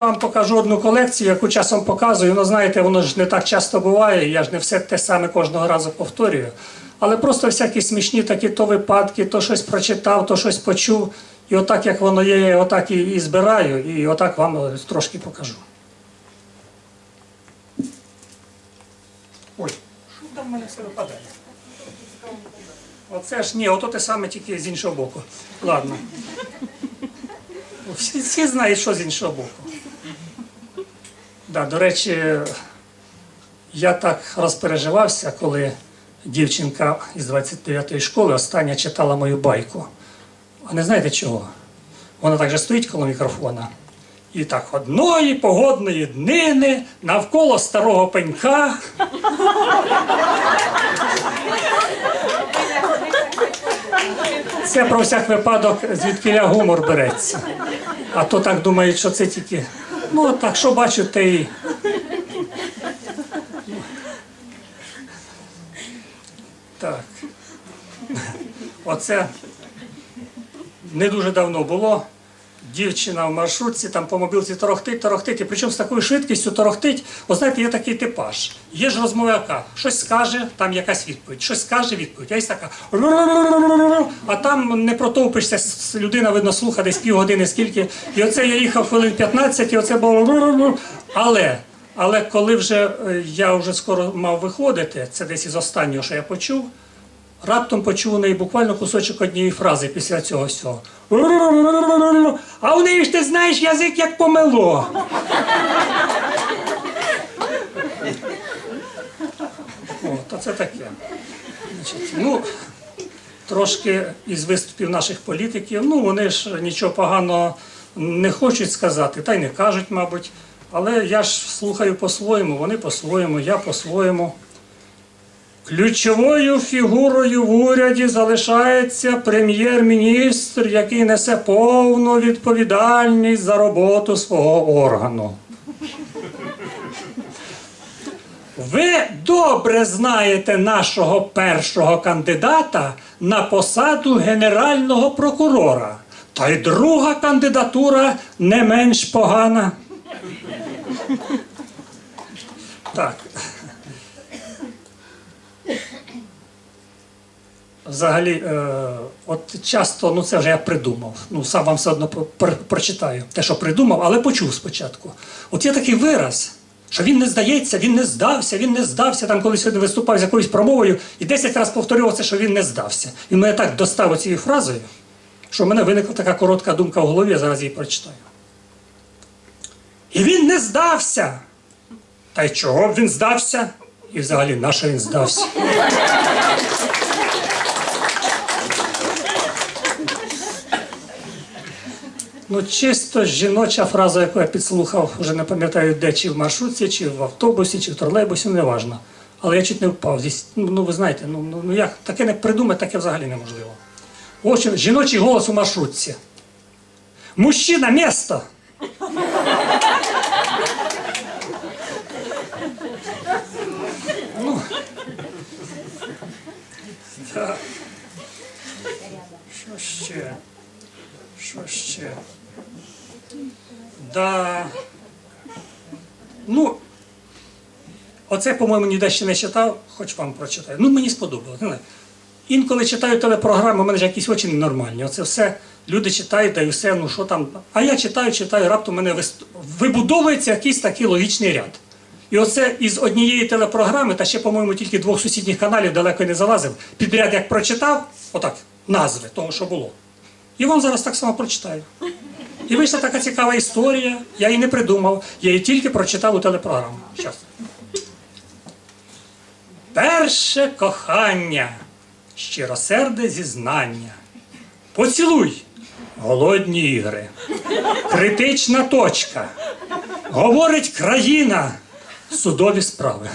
Вам покажу одну колекцію, яку часом показую. Ну, знаєте, воно ж не так часто буває, я ж не все те саме кожного разу повторюю. Але просто всякі смішні такі то випадки, то щось прочитав, то щось почув. І отак, як воно є, я отак і, і збираю, і отак вам трошки покажу. Ой, що там в мене все випадає? Оце ж ні, ото те саме тільки з іншого боку. Ладно. Всі, всі знають, що з іншого боку. Да, до речі, я так розпереживався, коли дівчинка із 29-ї школи остання читала мою байку. А не знаєте чого? Вона так же стоїть коло мікрофона. І так одної погодної днини навколо старого пенька. Це про всяк випадок, звідкиля гумор береться. А то так думають, що це тільки. Ну, так, що бачу, й. Так. Оце не дуже давно було. Дівчина в маршрутці там по мобілці торохтить, торохтить, і причому з такою швидкістю торохтить. О, знаєте, є такий типаж. Є ж розмовляка, щось скаже, там якась відповідь, щось скаже відповідь. А є така. А там не протовпишся, людина, видно, слуха десь півгодини скільки. І оце я їхав хвилин 15, і оце було. Але, але коли вже е, я вже скоро мав виходити, це десь із останнього, що я почув. Раптом почув неї буквально кусочок однієї фрази після цього всього. А у неї ж ти знаєш язик як помело. То це таке. Значить, ну, трошки із виступів наших політиків, ну вони ж нічого поганого не хочуть сказати, та й не кажуть, мабуть. Але я ж слухаю по-своєму, вони по-своєму, я по-своєму. Ключовою фігурою в уряді залишається прем'єр-міністр, який несе повну відповідальність за роботу свого органу. Ви добре знаєте нашого першого кандидата на посаду генерального прокурора. Та й друга кандидатура не менш погана. Так. Взагалі, е, от часто, ну це вже я придумав. Ну, сам вам все одно пр- прочитаю те, що придумав, але почув спочатку. От є такий вираз, що він не здається, він не здався, він не здався. Там колись сьогодні виступав з якоюсь промовою і 10 разів повторював це, що він не здався. І мене так достав цією фразою, що в мене виникла така коротка думка в голові, я зараз її прочитаю. І він не здався. Та й чого б він здався? І взагалі, на що він здався? Ну, чисто жіноча фраза, яку я підслухав, вже не пам'ятаю де, чи в маршрутці, чи в автобусі, чи в тролейбусі, неважно. Але я чуть не впав. Здесь, ну, ну ви знаєте, ну, ну, ну як таке не придумати, таке взагалі неможливо. Ось жіночий голос у маршрутці. Мужчина, місто! Ну. Що ще? Що ще? Да. Ну, оце, по-моєму, ніде ще не читав, хоч вам прочитаю. Ну, мені сподобалось. Інколи читаю телепрограми, у мене ж якісь очі ненормальні. Оце все люди читають, та й все, ну що там. А я читаю, читаю, раптом мене вибудовується якийсь такий логічний ряд. І оце із однієї телепрограми, та ще, по-моєму, тільки двох сусідніх каналів далеко не залазив, підряд як прочитав, отак, назви того, що було. І вам зараз так само прочитаю. І вийшла така цікава історія. Я її не придумав, я її тільки прочитав у телепрограму. Щас. Перше кохання, щиросерде зізнання. Поцілуй. Голодні ігри. Критична точка. Говорить країна. Судові справи.